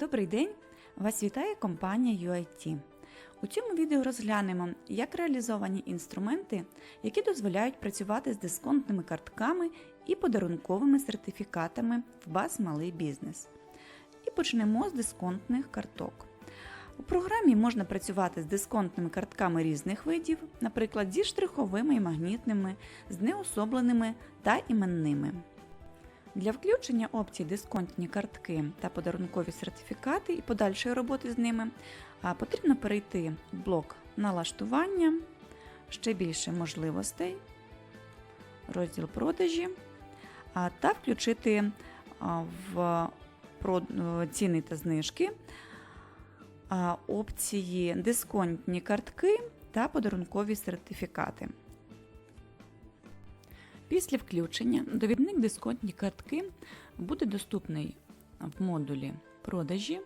Добрий день! Вас вітає компанія UIT. У цьому відео розглянемо, як реалізовані інструменти, які дозволяють працювати з дисконтними картками і подарунковими сертифікатами в БАС Малий бізнес. І почнемо з дисконтних карток. У програмі можна працювати з дисконтними картками різних видів, наприклад, зі штриховими і магнітними, з неособленими та іменними. Для включення опцій дисконтні картки та подарункові сертифікати і подальшої роботи з ними потрібно перейти в блок налаштування, ще більше можливостей, розділ продажі та включити в е, ціни та знижки опції дисконтні картки та подарункові сертифікати. Після включення довідник дисконтні картки буде доступний в модулі продажі,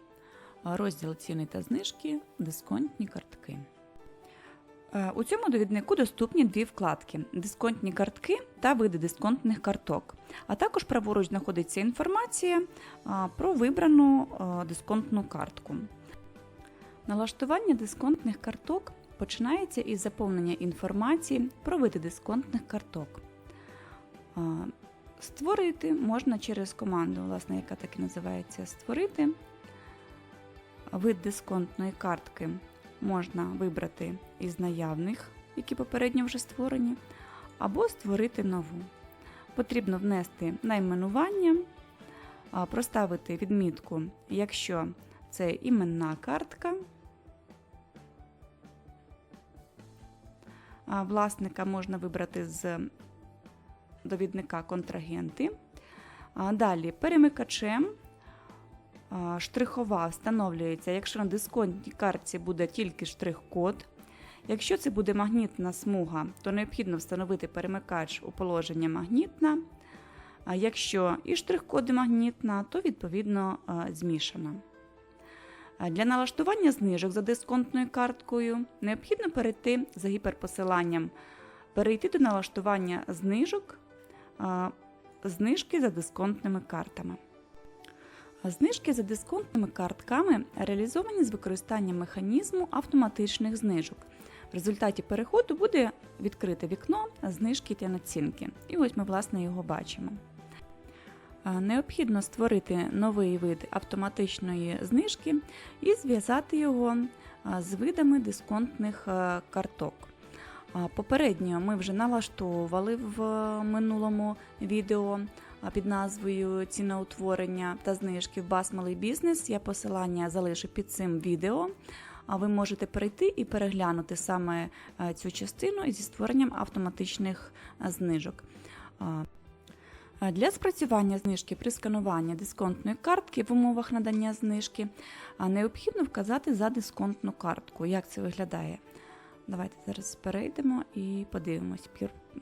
розділ ціни та знижки, дисконтні картки. Е, У цьому довіднику доступні дві вкладки: дисконтні картки та види дисконтних карток. А також праворуч знаходиться інформація про вибрану дисконтну картку. Налаштування дисконтних карток починається із заповнення інформації про види дисконтних карток. Створити можна через команду, власне, яка так і називається Створити. Вид дисконтної картки можна вибрати із наявних, які попередньо вже створені, або створити нову. Потрібно внести найменування, проставити відмітку, якщо це іменна картка. Власника можна вибрати з довідника контрагенти. Далі перемикачем штрихова встановлюється, якщо на дисконтній картці буде тільки штрих-код. Якщо це буде магнітна смуга, то необхідно встановити перемикач у положення магнітна. А якщо і штрих-код магнітна, то відповідно змішана. Для налаштування знижок за дисконтною карткою необхідно перейти за гіперпосиланням, перейти до налаштування знижок, знижки за дисконтними картами. Знижки за дисконтними картками реалізовані з використанням механізму автоматичних знижок. В результаті переходу буде відкрите вікно знижки та націнки. І ось ми, власне, його бачимо. Необхідно створити новий вид автоматичної знижки і зв'язати його з видами дисконтних карток. Попередньо ми вже налаштовували в е, минулому відео під назвою Ціноутворення та знижки в Бас Малий бізнес. Я посилання залишу під цим відео. А ви можете перейти і переглянути саме е, цю частину зі створенням автоматичних е, знижок. Для спрацювання знижки при скануванні дисконтної картки в умовах надання знижки необхідно вказати за дисконтну картку. Як це виглядає? Давайте зараз перейдемо і подивимось.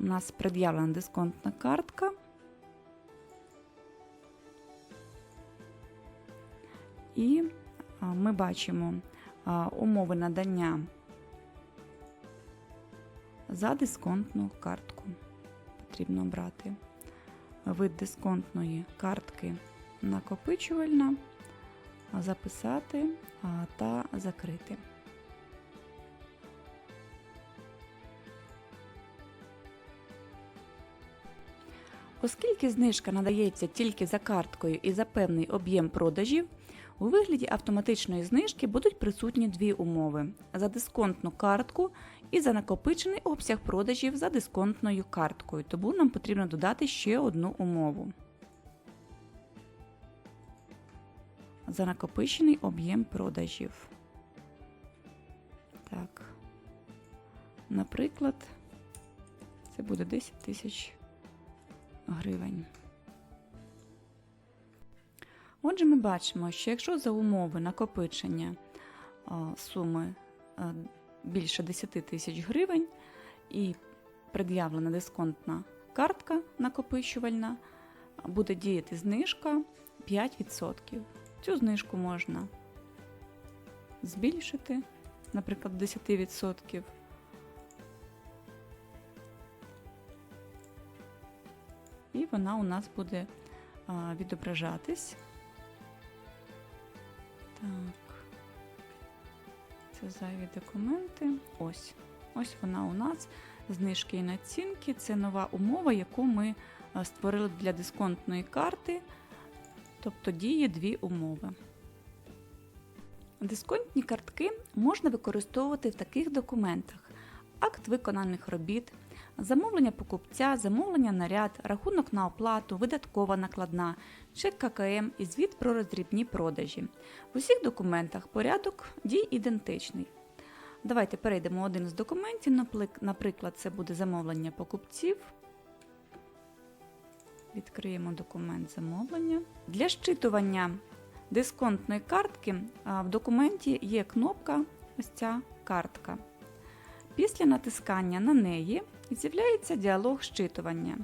У нас пред'явлена дисконтна картка. І ми бачимо умови надання за дисконтну картку. Потрібно обрати вид дисконтної картки накопичувальна, записати та закрити. Оскільки знижка надається тільки за карткою і за певний об'єм продажів, у вигляді автоматичної знижки будуть присутні дві умови: за дисконтну картку і за накопичений обсяг продажів за дисконтною карткою. Тому нам потрібно додати ще одну умову. За накопичений об'єм продажів. Так. Наприклад, це буде 10 тисяч гривень. Отже, ми бачимо, що якщо за умови накопичення суми більше 10 тисяч гривень і пред'явлена дисконтна картка накопичувальна, буде діяти знижка 5%. Цю знижку можна збільшити, наприклад, 10%. І вона у нас буде відображатись Так. Це зайві документи. Ось. Ось вона у нас. Знижки і націнки. Це нова умова, яку ми створили для дисконтної карти. Тобто діє дві умови. Дисконтні картки можна використовувати в таких документах: акт виконаних робіт, замовлення покупця, замовлення наряд, рахунок на оплату, видаткова накладна, чек ККМ і звіт про роздрібні продажі. В усіх документах порядок дій ідентичний. Давайте перейдемо один з документів. Наприклад, це буде замовлення покупців. Відкриємо документ замовлення. Для щитування дисконтної картки в документі є кнопка ось ця картка. Після натискання на неї з'являється діалог щитування.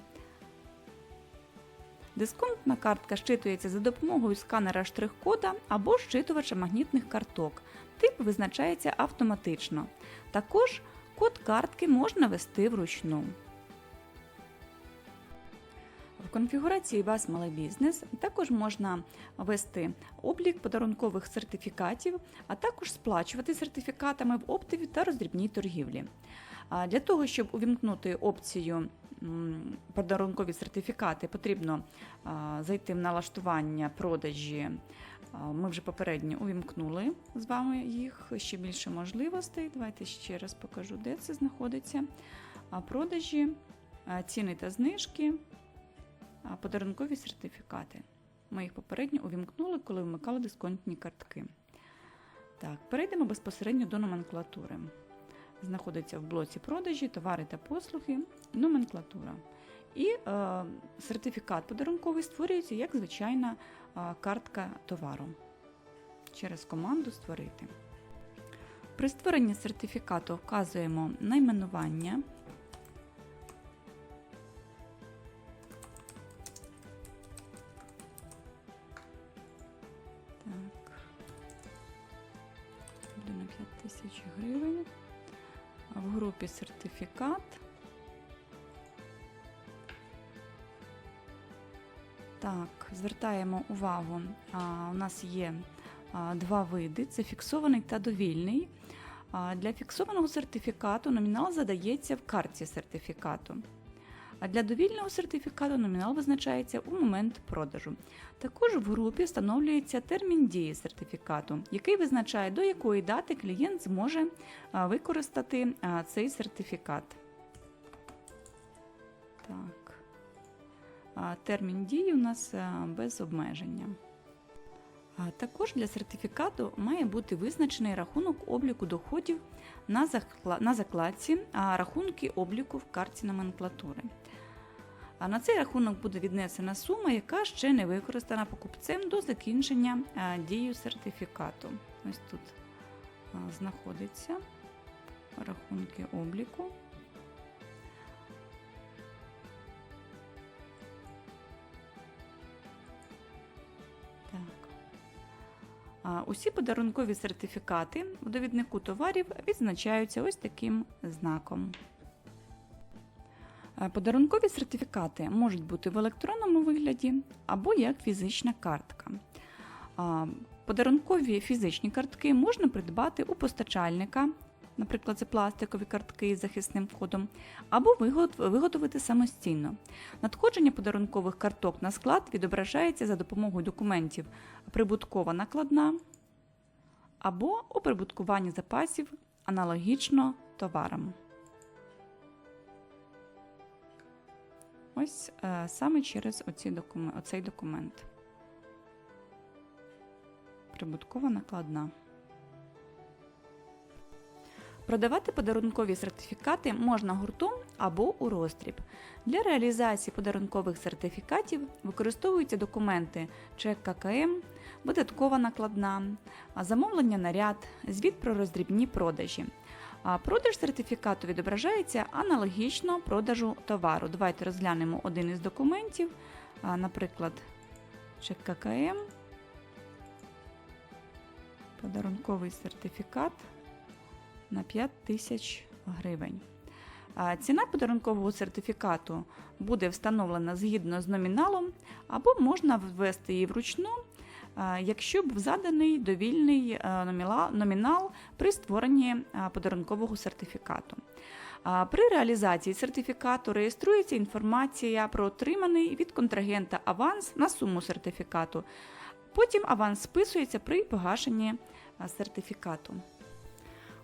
Дисконтна картка щитується за допомогою сканера штрих-кода або щитувача магнітних карток. Тип визначається автоматично. Також код картки можна вести вручну. В конфігурації «Вас малий бізнес» також можна ввести облік подарункових сертифікатів, а також сплачувати сертифікатами в оптовій та роздрібній торгівлі. Для того, щоб увімкнути опцію подарункові сертифікати, потрібно зайти в налаштування продажі. Ми вже попередньо увімкнули з вами їх ще більше можливостей. Давайте ще раз покажу, де це знаходиться. А, Продажі, ціни та знижки, подарункові сертифікати. Ми їх попередньо увімкнули, коли вмикали дисконтні картки. Так, перейдемо безпосередньо до номенклатури. Знаходиться в блоці продажі, товари та послуги, номенклатура. І е, сертифікат подарунковий створюється як звичайна е, картка товару через команду Створити. При створенні сертифікату вказуємо найменування. Тисяч гривень. В групі сертифікат. Так, звертаємо увагу. У нас є два види: це фіксований та довільний. Для фіксованого сертифікату номінал задається в картці сертифікату. А для довільного сертифікату номінал визначається у момент продажу. Також в групі встановлюється термін дії сертифікату, який визначає, до якої дати клієнт зможе використати цей сертифікат. Так. Термін дії у нас без обмеження. Також для сертифікату має бути визначений рахунок обліку доходів на закладці, рахунки обліку в картці номенклатури. А на цей рахунок буде віднесена сума, яка ще не використана покупцем до закінчення дії сертифікату. Ось тут а, знаходиться рахунки обліку. Усі подарункові сертифікати в довіднику товарів відзначаються ось таким знаком. Е, Подарункові сертифікати можуть бути в електронному вигляді або як фізична картка. Подарункові фізичні картки можна придбати у постачальника, наприклад, це пластикові картки з захисним кодом, або виготовити самостійно. Надходження подарункових карток на склад відображається за допомогою документів прибуткова накладна або оприбуткування запасів аналогічно товарам. Ось е, саме через оці докумен- оцей документ. Прибуткова накладна. Продавати подарункові сертифікати можна гуртом або у роздріб. Для реалізації подарункових сертифікатів використовуються документи чек ККМ, видаткова накладна, замовлення наряд, звіт про роздрібні продажі. А продаж сертифікату відображається аналогічно продажу товару. Давайте розглянемо один із документів, наприклад, чек ККМ, подарунковий сертифікат на 5 тисяч гривень. Ціна подарункового сертифікату буде встановлена згідно з номіналом, або можна ввести її вручну якщо був заданий довільний е, номінал при створенні е, подарункового сертифікату. При реалізації сертифікату реєструється інформація про отриманий від контрагента аванс на суму сертифікату. Потім аванс списується при погашенні сертифікату.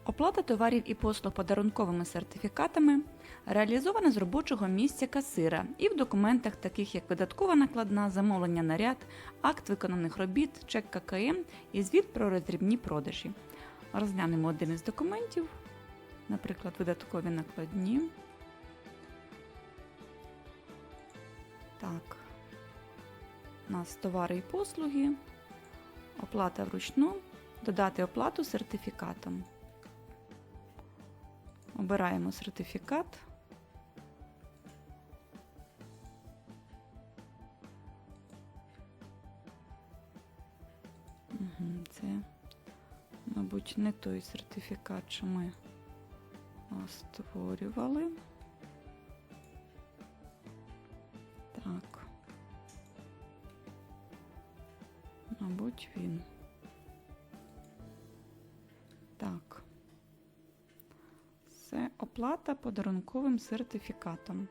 Оплата товарів і послуг подарунковими сертифікатами реалізована з робочого місця касира і в документах, таких як видаткова накладна, замовлення наряд, акт виконаних робіт, чек ККМ і звіт про роздрібні продажі. Розглянемо один із документів, наприклад, видаткові накладні. Так. У нас товари і послуги, оплата вручну, додати оплату сертифікатом. Обираємо сертифікат. Це, мабуть, не той сертифікат, що ми створювали. Так. Мабуть, він. Оплата подарунковим сертифікатом.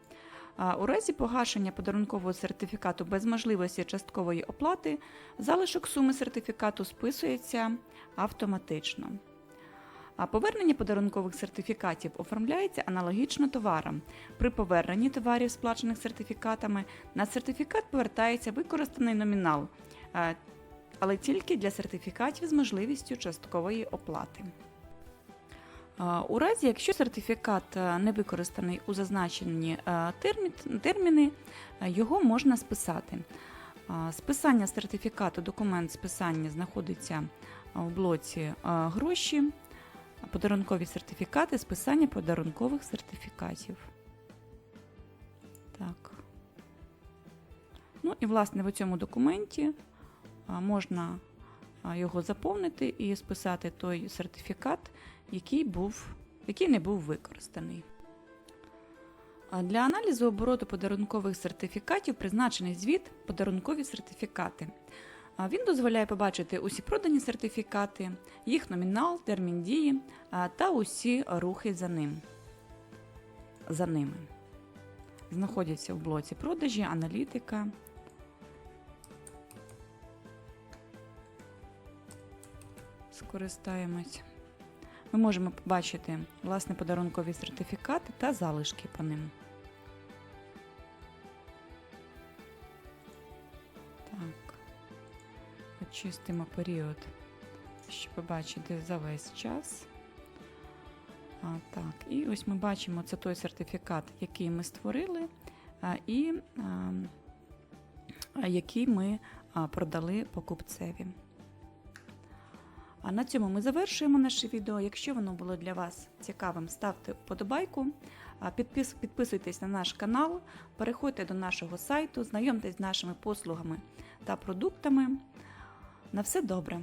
У разі погашення подарункового сертифікату без можливості часткової оплати, залишок суми сертифікату списується автоматично. А повернення подарункових сертифікатів оформляється аналогічно товарам. При поверненні товарів, сплачених сертифікатами, на сертифікат повертається використаний номінал, е, але тільки для сертифікатів з можливістю часткової оплати. У разі, якщо сертифікат е, не використаний у зазначені е, терміни, е, його можна списати. Списання сертифікату, документ списання знаходиться у блоці гроші, подарункові сертифікати, списання подарункових сертифікатів. Так. Ну і, власне, в цьому документі можна його заповнити і списати той сертифікат, який, був, який не був використаний. Для аналізу обороту подарункових сертифікатів призначений звіт подарункові сертифікати. Він дозволяє побачити усі продані сертифікати, їх номінал, термін дії та усі рухи за ним. За ними. Знаходяться в блоці продажі, аналітика. Скористаємось. Ми можемо побачити власне подарункові сертифікати та залишки по ним. Так. Очистимо період, щоб побачити за весь час. А, так, і ось ми бачимо, це той сертифікат, який ми створили, а, і а, а, який ми а, продали покупцеві. А на цьому ми завершуємо наше відео. Якщо воно було для вас цікавим, ставте вподобайку, підпис, підписуйтесь на наш канал, переходьте до нашого сайту, знайомтесь з нашими послугами та продуктами. На все добре!